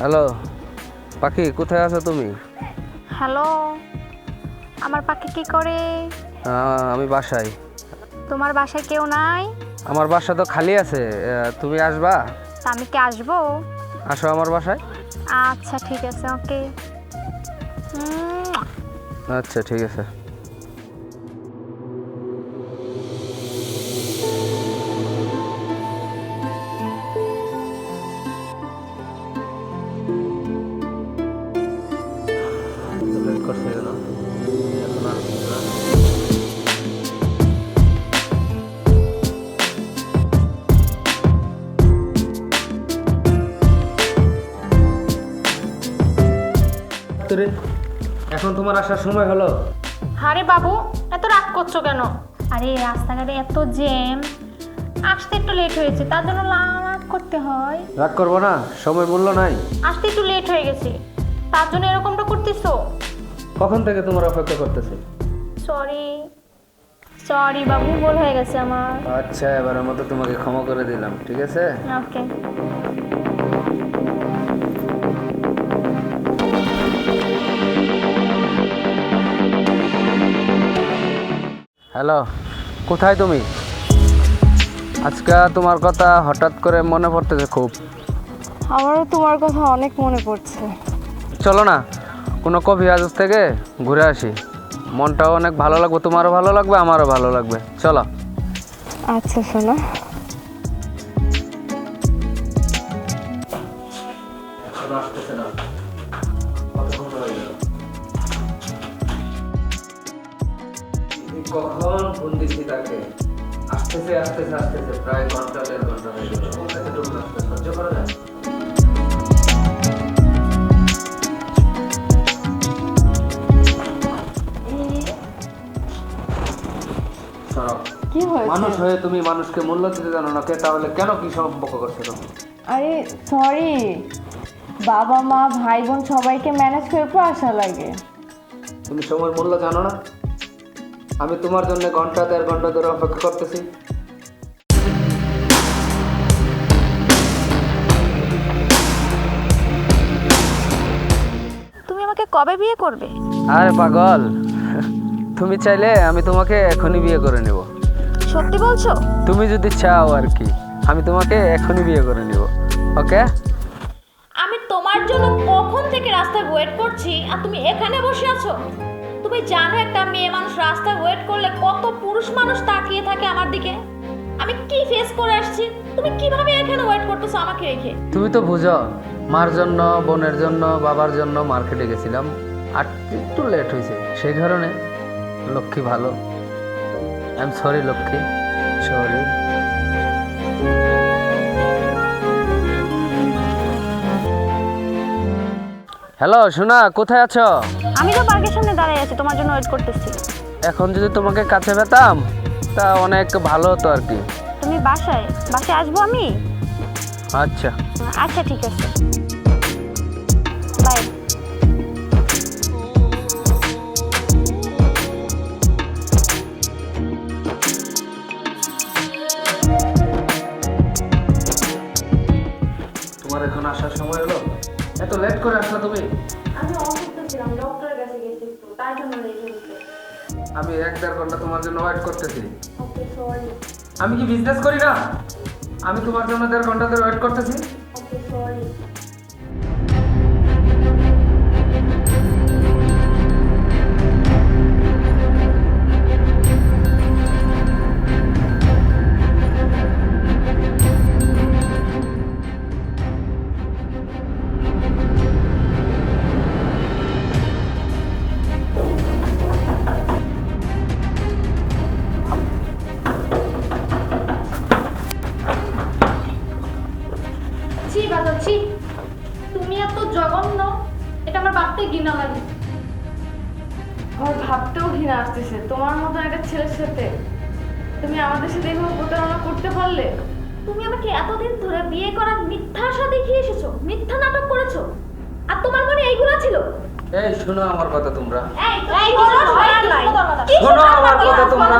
Hello পাখি কোথায় আছো তুমি? হ্যালো আমার পাখি কি করে? আমি বাসায়। তোমার বাসায় কেউ নাই? আমার বাসা তো খালি আছে তুমি আসবা? আমি কি আসব? আসো আমার বাসায়। আচ্ছা ঠিক আছে ওকে। আচ্ছা ঠিক আছে। তোরে এখন তোমার আসার সময় হলো। আরে বাবু এত রাগ করছ কেন? আরে রাস্তাঘাটে এত জ্যাম। আসতে একটু লেট হয়েছে তার জন্য রাগ করতে হয়। রাগ করব না সময় মূল্য নাই। আসতে একটু লেট হয়ে গেছে। তার জন্য এরকমটা করতেছো? কখন থেকে তোমার অপেক্ষা করতেছি? সরি সরি বাবু ভুল হয়ে গেছে আমার। আচ্ছা এবারের মতো তোমাকে ক্ষমা করে দিলাম ঠিক আছে? ওকে হ্যালো কোথায় তুমি? আজকে তোমার কথা হঠাৎ করে মনে পড়তেছে খুব। আমারও তোমার কথা অনেক মনে পড়ছে। চলো না কোনো কফি হাউস থেকে ঘুরে আসি। মনটাও অনেক ভালো লাগবে তোমারও ভালো লাগবে আমারও ভালো লাগবে। চলো। আচ্ছা শোনা। কখন দিচ্ছি তাকে আসতেছে আসতেছে আসতেছে প্রায় ঘণ্টা দেড় ঘণ্টা হয়ে গেল। এতটুকু সহ্য করা যায় কি হয়েছে? মানুষ হয়ে তুমি মানুষকে মূল্য দিতে জানো না কে তাহলে কেন কি সম্পর্ক করছ তুমি? আরে সরি বাবা মা ভাই বোন সবাইকে ম্যানেজ করে আসা লাগে। তুমি সময়ের মূল্য জানো না? আমি তোমার জন্য ঘণ্টা দেড় ঘণ্টা ধরে অপেক্ষা করতেছি। তুমি আমাকে কবে বিয়ে করবে? আরে পাগল। তুমি চাইলে আমি তোমাকে এখনই বিয়ে করে নেব। সত্যি বলছো? তুমি যদি চাও আর কি আমি তোমাকে এখনই বিয়ে করে নেব ওকে? আমি তোমার জন্য কখন থেকে রাস্তায় ওয়েট করছি আর তুমি এখানে বসে আছো? তুমি জানো একটা মেয়ে মানুষ রাস্তায় ওয়েট করলে কত পুরুষ মানুষ তাকিয়ে থাকে আমার দিকে? আমি কি ফেস করে আসছি? তুমি কীভাবে এখানে ওয়েট করতেছো আমাকে রেখে? তুমি তো বুঝো, মার জন্য, বোনের জন্য, বাবার জন্য মার্কেটে গেছিলাম, আর একটু লেট হয়েছে সেই কারণে লক্ষ্মী ভালো। I am sorry Lakshmi sorry hello সোনা কোথায় আছো? আমি তো পার্কের সামনে দাঁড়িয়ে আছি তোমার জন্য ওয়েট করতেছি। এখন যদি তোমাকে কাছে পেতাম তা অনেক ভালো হতো আর কি। তুমি বাসায়? বাসায় আসব আমি? আচ্ছা। আচ্ছা ঠিক আছে। বাই তোমার এখন আসার সময় হলো? এত লেট করে আসলা তুমি? আমি অসুস্থ ছিলাম ডক্টরের কাছে গেছি একটু তাই জন্য লেট হয়েছে আমি এক দেড় ঘণ্টা তোমার জন্য ওয়েট করতেছি। ওকে সরি আমি কি বিজনেস করি না? আমি তোমার জন্য দেড় ঘণ্টা ধরে ওয়েট করতেছি। ওকে সরি ছি তুমি এত জঘন্য এটা আমার ভাবতে ঘৃণা লাগে আমার ভাবতেও ঘৃণা আসতেছে তোমার মতন একটা ছেলের সাথে তুমি আমাদের সাথে এইভাবে প্রতারণা করতে পারলে তুমি আমাকে এতদিন ধরে বিয়ে করার মিথ্যা আশা দেখিয়ে এসেছ মিথ্যা নাটক করেছ আর তোমার মনে এইগুলো ছিল এই শোনো আমার কথা তোমরা এই শোনো আমার কথা তোমরা